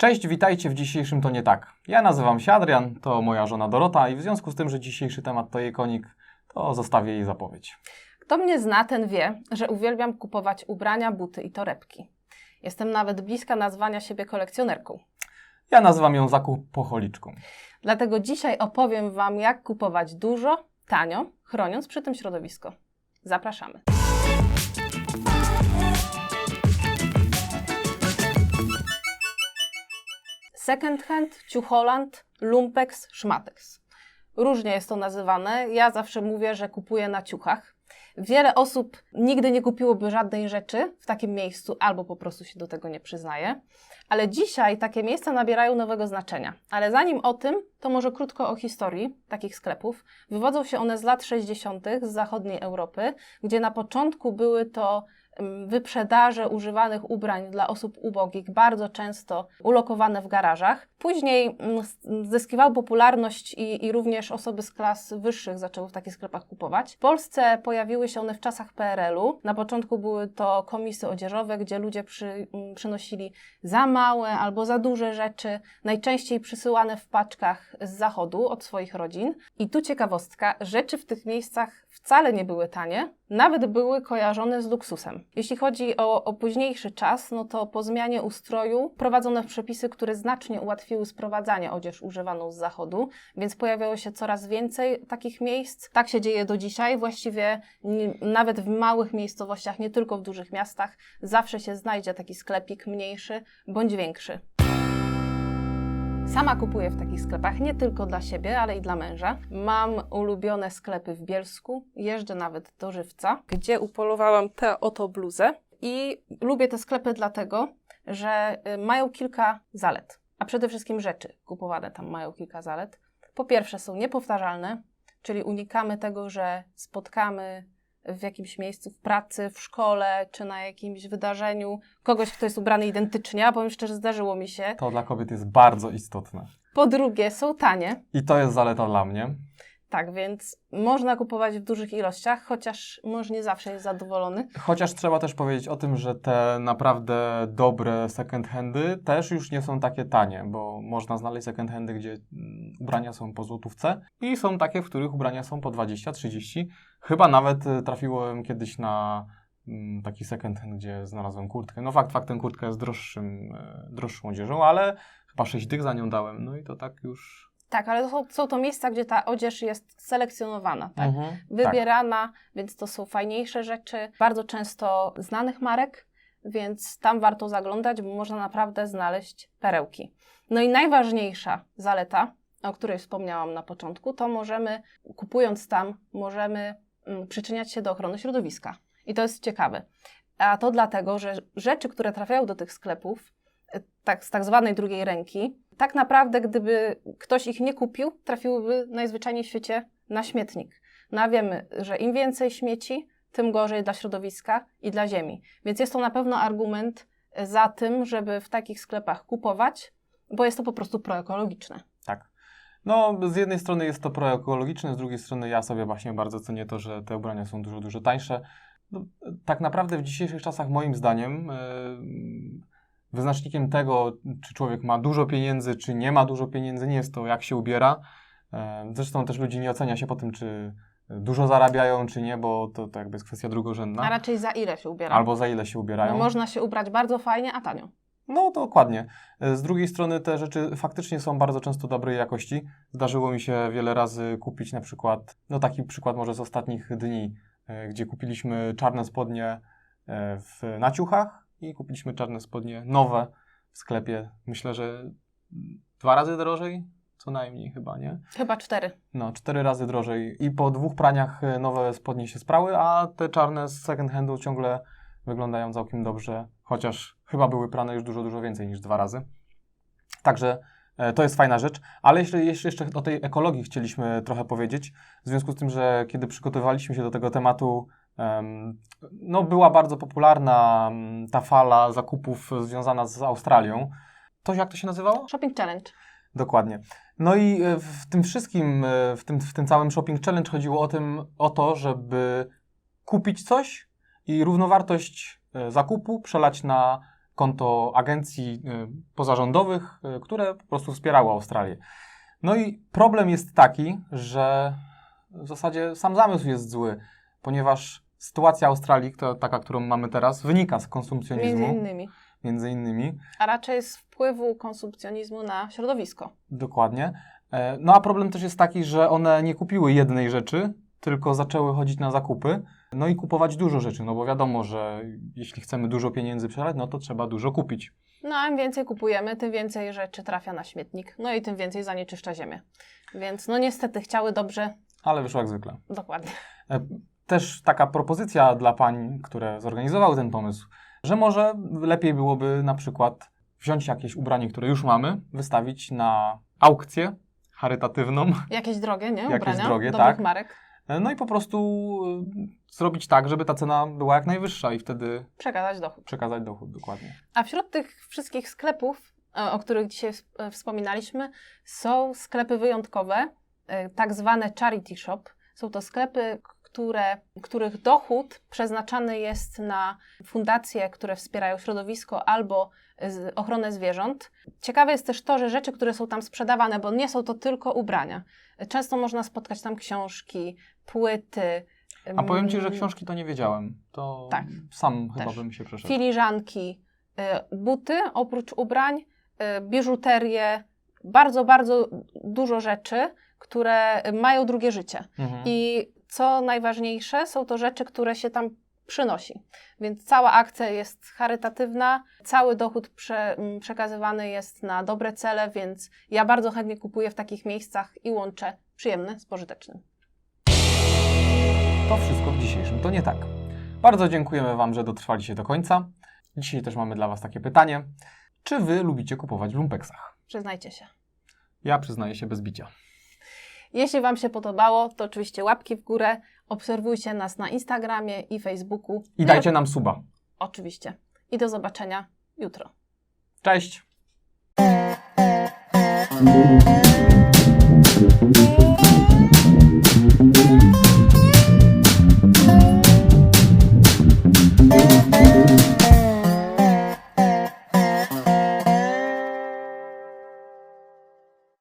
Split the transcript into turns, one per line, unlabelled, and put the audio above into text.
Cześć, witajcie w dzisiejszym To Nie Tak. Ja nazywam się Adrian, to moja żona Dorota i w związku z tym, że dzisiejszy temat to jej konik, to zostawię jej zapowiedź.
Kto mnie zna, ten wie, że uwielbiam kupować ubrania, buty i torebki. Jestem nawet bliska nazwania siebie kolekcjonerką.
Ja nazywam ją zakupocholiczką.
Dlatego dzisiaj opowiem Wam, jak kupować dużo, tanio, chroniąc przy tym środowisko. Zapraszamy. Second hand, ciucholand, lumpex, szmatex. Różnie jest to nazywane. Ja zawsze mówię, że kupuję na ciuchach. Wiele osób nigdy nie kupiłoby żadnej rzeczy w takim miejscu, albo po prostu się do tego nie przyznaje. Ale dzisiaj takie miejsca nabierają nowego znaczenia. Ale zanim o tym, to może krótko o historii takich sklepów. Wywodzą się one z lat 60. z zachodniej Europy, gdzie na początku były to wyprzedaże używanych ubrań dla osób ubogich, bardzo często ulokowane w garażach. Później mm, zyskiwały popularność i, i również osoby z klas wyższych zaczęły w takich sklepach kupować. W Polsce pojawiły się one w czasach PRL-u. Na początku były to komisy odzieżowe, gdzie ludzie przy, mm, przynosili za małe albo za duże rzeczy, najczęściej przysyłane w paczkach z zachodu od swoich rodzin. I tu ciekawostka, rzeczy w tych miejscach wcale nie były tanie, nawet były kojarzone z luksusem. Jeśli chodzi o, o późniejszy czas, no to po zmianie ustroju prowadzono przepisy, które znacznie ułatwiły sprowadzanie odzież używaną z zachodu, więc pojawiało się coraz więcej takich miejsc. Tak się dzieje do dzisiaj. Właściwie nie, nawet w małych miejscowościach, nie tylko w dużych miastach, zawsze się znajdzie taki sklepik mniejszy bądź większy. Sama kupuję w takich sklepach nie tylko dla siebie, ale i dla męża. Mam ulubione sklepy w Bielsku, jeżdżę nawet do Żywca, gdzie upolowałam tę oto bluzę. I lubię te sklepy dlatego, że y, mają kilka zalet, a przede wszystkim rzeczy kupowane tam mają kilka zalet. Po pierwsze, są niepowtarzalne, czyli unikamy tego, że spotkamy w jakimś miejscu w pracy, w szkole czy na jakimś wydarzeniu kogoś, kto jest ubrany identycznie, a powiem szczerze, zdarzyło mi się.
To dla kobiet jest bardzo istotne.
Po drugie, są tanie.
I to jest zaleta dla mnie.
Tak, więc można kupować w dużych ilościach, chociaż mąż nie zawsze jest zadowolony.
Chociaż trzeba też powiedzieć o tym, że te naprawdę dobre second handy też już nie są takie tanie, bo można znaleźć second handy, gdzie mm, ubrania są po złotówce i są takie, w których ubrania są po 20-30. Chyba nawet y, trafiłem kiedyś na mm, taki second hand, gdzie znalazłem kurtkę. No fakt faktem kurtka jest droższym, e, droższą odzieżą, ale chyba 6 dych za nią dałem, no i to tak już...
Tak, ale to są, są to miejsca, gdzie ta odzież jest selekcjonowana, tak?
Mhm, tak.
Wybierana, więc to są fajniejsze rzeczy, bardzo często znanych marek, więc tam warto zaglądać, bo można naprawdę znaleźć perełki. No i najważniejsza zaleta, o której wspomniałam na początku, to możemy, kupując tam, możemy mm, przyczyniać się do ochrony środowiska. I to jest ciekawe. A to dlatego, że rzeczy, które trafiają do tych sklepów, e, tak, z tak zwanej drugiej ręki, tak naprawdę, gdyby ktoś ich nie kupił, trafiłyby najzwyczajniej w świecie na śmietnik. No a wiemy, że im więcej śmieci, tym gorzej dla środowiska i dla ziemi. Więc jest to na pewno argument e, za tym, żeby w takich sklepach kupować, bo jest to po prostu proekologiczne.
Tak. No, z jednej strony jest to proekologiczne, z drugiej strony ja sobie właśnie bardzo cenię to, że te ubrania są dużo, dużo tańsze. No, tak naprawdę w dzisiejszych czasach, moim zdaniem, yy, wyznacznikiem tego, czy człowiek ma dużo pieniędzy, czy nie ma dużo pieniędzy, nie jest to, jak się ubiera. Yy, zresztą też ludzi nie ocenia się po tym, czy dużo zarabiają, czy nie, bo to, to jakby jest kwestia drugorzędna.
A raczej za ile się ubiera.
No. Albo za ile się ubierają.
No, można się ubrać bardzo fajnie, a tanio.
No, dokładnie. Z drugiej strony te rzeczy faktycznie są bardzo często dobrej jakości. Zdarzyło mi się wiele razy kupić na przykład, no taki przykład może z ostatnich dni, e, gdzie kupiliśmy czarne spodnie e, w, na ciuchach i kupiliśmy czarne spodnie nowe w sklepie. Myślę, że dwa razy drożej, co najmniej chyba, nie?
Chyba cztery.
No, cztery razy drożej. I po dwóch praniach e, nowe spodnie się sprały, a te czarne z second handu ciągle wyglądają całkiem dobrze, chociaż chyba były prane już dużo, dużo więcej niż dwa razy. Także e, to jest fajna rzecz, ale jeszcze, jeszcze, o tej ekologii chcieliśmy trochę powiedzieć, w związku z tym, że kiedy przygotowywaliśmy się do tego tematu, em, no była bardzo popularna ta fala zakupów związana z Australią. To jak to się nazywało?
Shopping challenge.
Dokładnie. No i e, w tym wszystkim, e, w tym, w tym całym shopping challenge chodziło o, tym, o to, żeby kupić coś i równowartość e, zakupu przelać na konto agencji pozarządowych, które po prostu wspierały Australię. No i problem jest taki, że w zasadzie sam zamysł jest zły, ponieważ sytuacja Australii, to, taka, którą mamy teraz, wynika z konsumpcjonizmu.
Między innymi.
Między innymi.
A raczej z wpływu konsumpcjonizmu na środowisko.
Dokładnie. E, No a problem też jest taki, że one nie kupiły jednej rzeczy, tylko zaczęły chodzić na zakupy, no i kupować dużo rzeczy, no bo wiadomo, że jeśli chcemy dużo pieniędzy przelać, no to trzeba dużo kupić.
No a im więcej kupujemy, tym więcej rzeczy trafia na śmietnik, no i tym więcej zanieczyszcza ziemię. Więc no niestety chciały dobrze,
Ale wyszło jak zwykle.
dokładnie.
Też taka propozycja dla pań, które zorganizowały ten pomysł, że może lepiej byłoby na przykład wziąć jakieś ubranie, które już mamy, wystawić na aukcję charytatywną,
Jakieś drogie, nie?
Jakieś
Ubrania
drogie,
dobrych
tak.
marek.
no i po prostu e, zrobić tak, żeby ta cena była jak najwyższa i wtedy
Przekazać dochód.
przekazać dochód dokładnie.
A wśród tych wszystkich sklepów, e, o których dzisiaj e, wspominaliśmy, są sklepy wyjątkowe, e, tak zwane charity shop. Są to sklepy, które, których dochód przeznaczany jest na fundacje, które wspierają środowisko albo ochronę zwierząt. Ciekawe jest też to, że rzeczy, które są tam sprzedawane, bo nie są to tylko ubrania. Często można spotkać tam książki, płyty.
A powiem Ci, że
mm,
książki to nie wiedziałem. To
Tak.
sam chyba
Też.
bym się przeszedł.
filiżanki, y, buty oprócz ubrań, y, biżuterię, bardzo, bardzo dużo rzeczy, które mają drugie życie.
Mhm.
I co najważniejsze, są to rzeczy, które się tam przynosi. Więc cała akcja jest charytatywna, cały dochód prze, m, przekazywany jest na dobre cele, więc ja bardzo chętnie kupuję w takich miejscach i łączę przyjemne z pożytecznym.
To wszystko w dzisiejszym. To nie tak. Bardzo dziękujemy Wam, że dotrwaliście do końca. Dzisiaj też mamy dla Was takie pytanie. Czy Wy lubicie kupować w lumpeksach?
Przyznajcie się.
Ja przyznaję się bez bicia.
Jeśli Wam się podobało, to oczywiście łapki w górę, obserwujcie nas na Instagramie i Facebooku.
I dajcie nam suba.
Oczywiście. I do zobaczenia jutro.
Cześć!